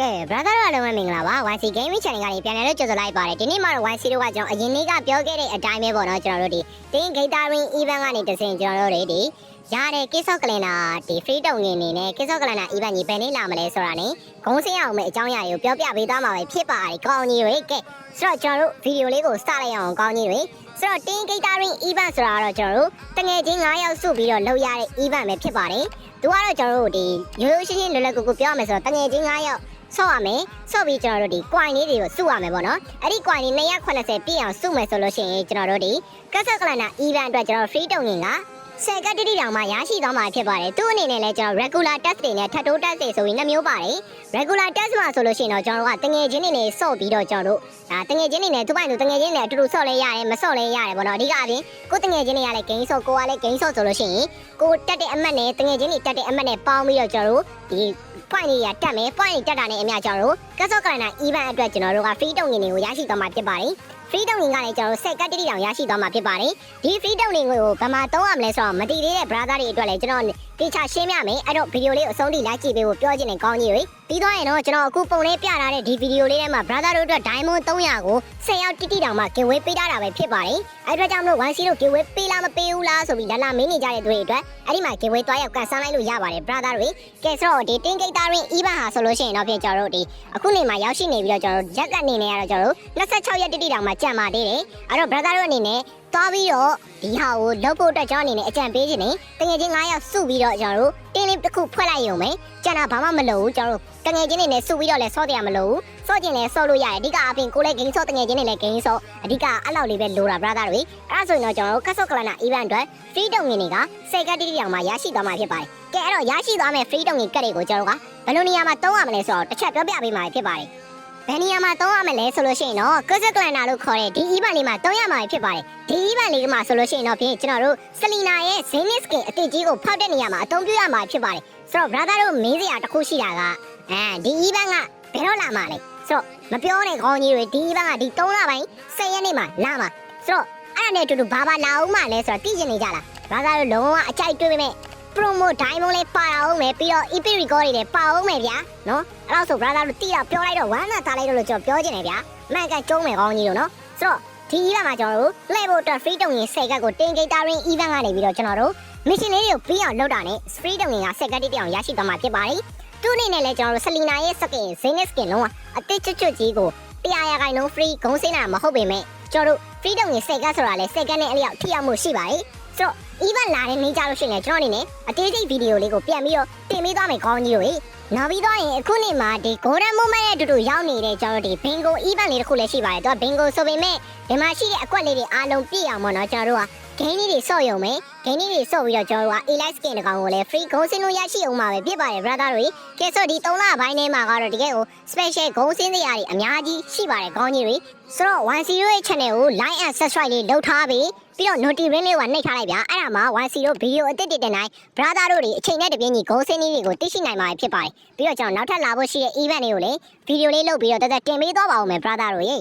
ကဲ brother တို့အားလုံးပဲမင်္ဂလာပါ YC Gaming Channel ကနေပြန်လည်လို့ကြိုဆိုလိုက်ပါတယ်ဒီနေ့မှာတော့ YC တို့ကကျွန်တော်အရင်နေ့ကပြောခဲ့တဲ့အတိုင်းပဲပေါ့နော်ကျွန်တော်တို့ဒီတင်း Gathering Event ကနေတစင်ကျွန်တော်တို့တွေဒီရတဲ့ကိစ္စကလင်နာဒီ free တုံငင်နေနဲ့ကိစ္စကလင်နာ event ကြီးဘယ်နေ့လာမလဲဆိုတာနဲ့ဂုံးစင်းအောင်မဲ့အကြောင်းအရာတွေကိုပြောပြပေးသွားမှာပဲဖြစ်ပါတယ်ကောင်းကြီးတွေကဲဆိုတော့ကျွန်တော်တို့ဗီဒီယိုလေးကိုစလိုက်အောင်ကောင်းကြီးတွေဆိုတော့တင်း Gathering Event ဆိုတာကတော့ကျွန်တော်တို့တငယ်ချင်း9ယောက်စုပြီးတော့လုပ်ရတဲ့ event ပဲဖြစ်ပါတယ်သူကတော့ကျွန်တော်တို့ဒီရိုးရိုးရှင်းရှင်းလွယ်လွယ်ကူကူပြောရမယ်ဆိုတော့တငယ်ချင်း9ယောက် ဆော့ရမယ်ဆော့ပြီးကျွန်တော်တို့ဒီ coin လေးတွေကိုစုရမယ်ပေါ့နော်အဲ့ဒီ coin လေး280ပြည့်အောင်စုမယ်ဆိုလို့ရှိရင်ကျွန်တော်တို့ဒီကက်ဆက်ကလနာ event အတွက်ကျွန်တော်တို့ free တုံငင်က ဆယ်ကတိတိတောင်မှရရှိသွားမှာဖြစ်ပါတယ်သူ့အနေနဲ့လည်းကျွန်တော် regular test တွေနဲ့ထပ်တိုး test တွေဆိုပြီးနှမျိုးပါတယ် regular test မှာဆိုလို့ရှိရင်တော့ကျွန်တော်တို့ကတငယ်ချင်းတွေနဲ့ဆော့ပြီးတော့ကျွန်တော်တို့ဒါတငယ်ချင်းတွေနဲ့သူ့ပိုင်သူတငယ်ချင်းတွေအတူတူဆော့လဲရတယ်မဆော့လဲရတယ်ပေါ့နော်အဓိကအပြင်ကိုတငယ်ချင်းတွေကလည်း game ဆော့ကိုကလည်း game ဆော့ဆိုလို့ရှိရင်ကိုတက်တဲ့အမှတ်နဲ့တငယ်ချင်းတွေတက်တဲ့အမှတ်နဲ့ပေါင်းပြီးတော့ကျွန်တော်တို့ဒီ point ကြီးရတက်မယ် point ကြီးတက်တာနဲ့အများကျွန်တော်တို့ကဆော့ကလန်နာ event အတွက်ကျွန်တော်တို့က free တုံငင်တွေကိုရရှိသွားမှာဖြစ်ပါတယ် free တုံငင်ကလည်းကျွန်တော်တို့ဆက်ကတိတိတောင်ရရှိသွားမှာဖြစ်ပါတယ်ဒီ free တုံငင်ကိုဘယ်မှာသုံးရမလဲဆိုတော့မတည်သေးတဲ့ brother တွေအတွက်လည်းကျွန်တော် တေချာရှင်းပြမယ်အဲ့တော့ဗီဒီယိုလေးကိုအဆုံးထိလိုက်ကြည့်ပေးဖို့ပြောချင်တယ်ကောင်းကြီးတွေပြီးတော့ရင်တော့ကျွန်တော်အခုပုံလေးပြထားတဲ့ဒီဗီဒီယိုလေးထဲမှာ brother တို့အတွက် diamond 300ကို10ရောက်တိတိတောင်မှ giveaway ပေးထားတာပဲဖြစ်ပါတယ်အဲ့အတွက်ကြောင့်မလို့ 1C တို့ giveaway ပေးလားမပေးဘူးလားဆိုပြီးလာလာမင်းနေကြတဲ့သူတွေအတွက်အဲ့ဒီမှာ giveaway တွားရောက်ကန်ဆန်းလိုက်လို့ရပါတယ် brother တွေကဲဆိုတော့ဒီ tin gate ရင်း event ဟာဆိုလို့ရှိရင်တော့ပြင်ကျွန်တော်တို့ဒီအခုနေမှာရောက်ရှိနေပြီးတော့ကျွန်တော်တို့ရက်ကနေနေရတော့ကျွန်တော်တို့26ရက်တိတိတောင်မှကြံပါသေးတယ်အဲ့တော့ brother တို့အနေနဲ့ သွားပြီးတော့ဒီဟာကိုလုပ်ဖို့အတွက်ကျွန်တော်အနေနဲ့အကြံပေးခြင်းနဲ့တကယ်ချင်း9ယောက်စုပြီးတော့ကျွန်တော်တို့တင်းလေးတစ်ခုဖွက်လိုက်ရုံပဲကျန်တာဘာမှမလုပ်ဘူးကျွန်တော်တို့တကယ်ချင်းနေနဲ့စုပြီးတော့လဲဆော့တရားမလုပ်ဘူးဆော့ကျင်လဲဆော့လို့ရတယ်အဓိကအပြင်ကိုလည်းဂိမ်းဆော့တကယ်ချင်းနေလဲဂိမ်းဆော့အဓိကအဲ့လောက်လေးပဲလိုတာ brother တွေအဲ့ဒါဆိုရင်တော့ကျွန်တော်တို့ကတ်ဆော့ကလနာ event အတွက် free တုံငင်တွေကစေကတိတိတောင်မှရရှိသွားမှာဖြစ်ပါတယ်ကဲအဲ့တော့ရရှိသွားမယ့် free တုံငင်ကတ်တွေကိုကျွန်တော်တို့ကဘယ်လိုနေရာမှာသုံးရမလဲဆိုတော့တစ်ချက်ပြောပြပေးမှာဖြစ်ပါတယ် ဘယ်နေရာမှာသုံးရမလဲဆိုလို့ရှိရင်တော့ Custom Clan လို့ခေါ်တဲ့ဒီ event လေးမှာသုံးရမှာဖြစ်ပါတယ်ဒီ event လေးမှာဆိုလို့ရှိရင်တော့ဖြင့်ကျွန်တော်တို့ Selina ရဲ့ Zenith Skin အတိတ်ကြီးကိုဖောက်တဲ့နေရာမှာအသုံးပြုရမှာဖြစ်ပါတယ်ဆိုတော့ brother တို့မေးစရာတစ်ခုရှိတာကအဲဒီ event ကဘယ်တော့လာမှာလဲဆိုတော့မပြောနဲ့ခေါင်းကြီးတွေဒီ event ကဒီ3လပိုင်း10ရက်နေ့မှာလာမှာဆိုတော့အဲ့ဒါနဲ့အတူတူဘာဘာလာအောင်မလဲဆိုတော့သိချင်နေကြလား brother တို့လုံးဝအကြိုက်တွေ့ပေမဲ့ promo diamond လေးပါအောင်မယ်ပြီးတော့ EP record တွေလည်းပါအောင်မယ်ဗျာနော်အဲ့တော့ဆို brother တို့တိတော့ပြောလိုက်တော့ဝမ်းသာသားလိုက်တော့လို့ကျွန်တော်ပြောချင်တယ်ဗျာမှန်ကန်ကျုံးမယ်ကောင်းကြီးတို့နော်ဆိုတော့ဒီ event မှာကျွန်တော်တို့ level အတွက် free တုံရင်10ကတ်ကိုတင် catering event ကနေပြီးတော့ကျွန်တော်တို့ mission လေးတွေကိုပြီးအောင်လုပ်တာနဲ့ free တုံရင်က10ကတ်တိတောင်ရရှိသွားမှာဖြစ်ပါတယ်သူ့အနေနဲ့လည်းကျွန်တော်တို့ Selina ရဲ့ skin Zenith skin လုံးဝအတစ်ချွတ်ချွတ်ကြီးကိုတရားရခိုင်နှုန်း free ဂုံးစင်းတာမဟုတ်ပေမဲ့ကျွန်တော်တို့ free တုံရင်10ကတ်ဆိုတာလဲ10ကတ်နဲ့အလျောက်ထိရောက်မှုရှိပါတယ်ဆိုတော့ even လာတဲ့နေ့ကြလို့ရှိရင်လည်းကျွန်တော်အနေနဲ့အသေးစိတ်ဗီဒီယိုလေးကိုပြန်ပြီးတော့တင်ပေးသွားမယ်ခေါင်းကြီးတို့နောက်ပြီးတော့ရင်အခုနေ့မှာဒီ golden moment ရဲ့အတူတူရောက်နေတဲ့ကျွန်တော်တို့ဒီ bingo event လေးတစ်ခုလည်းရှိပါတယ်သူက bingo ဆိုပေမဲ့ဒီမှာရှိတဲ့အကွက်လေးတွေအားလုံးပြည့်အောင်ပေါ့နော်ကျွန်တော်တို့က game လေးတွေဆော့ရုံပဲ game လေးတွေဆော့ပြီးတော့ကျွန်တော်တို့က elite skin တကောင်ကိုလည်း free gold စင်းလို့ရရှိအောင်ပါပဲဖြစ်ပါတယ် brother တွေကဲဆိုဒီ3လပိုင်းထဲမှာကတော့တကယ်ကို special gold စင်းစရာတွေအများကြီးရှိပါတယ်ခေါင်းကြီးတွေဆိုတော့ 1C ရဲ့ channel ကို like and subscribe လေးလုပ်ထားပြီး ပြီးတော့ notification လေးကနှိပ်ထားလိုက်ဗျာအဲ့ဒါမှ 1C တို့ video အသစ်တွေတင်တိုင်း brother တို့တွေအချိန်နဲ့တပြင်းညီ gold စင်းလေးတွေကိုသိရှိနိုင်မှာဖြစ်ပါတယ်ပြီးတော့ကျွန်တော်နောက်ထပ်လာဖို့ရှိတဲ့ event တွေကိုလည်း video လေးလုပ်ပြီးတော့တက်တက်တင်ပေးသွားပါဦးမယ် brother တို့ရေ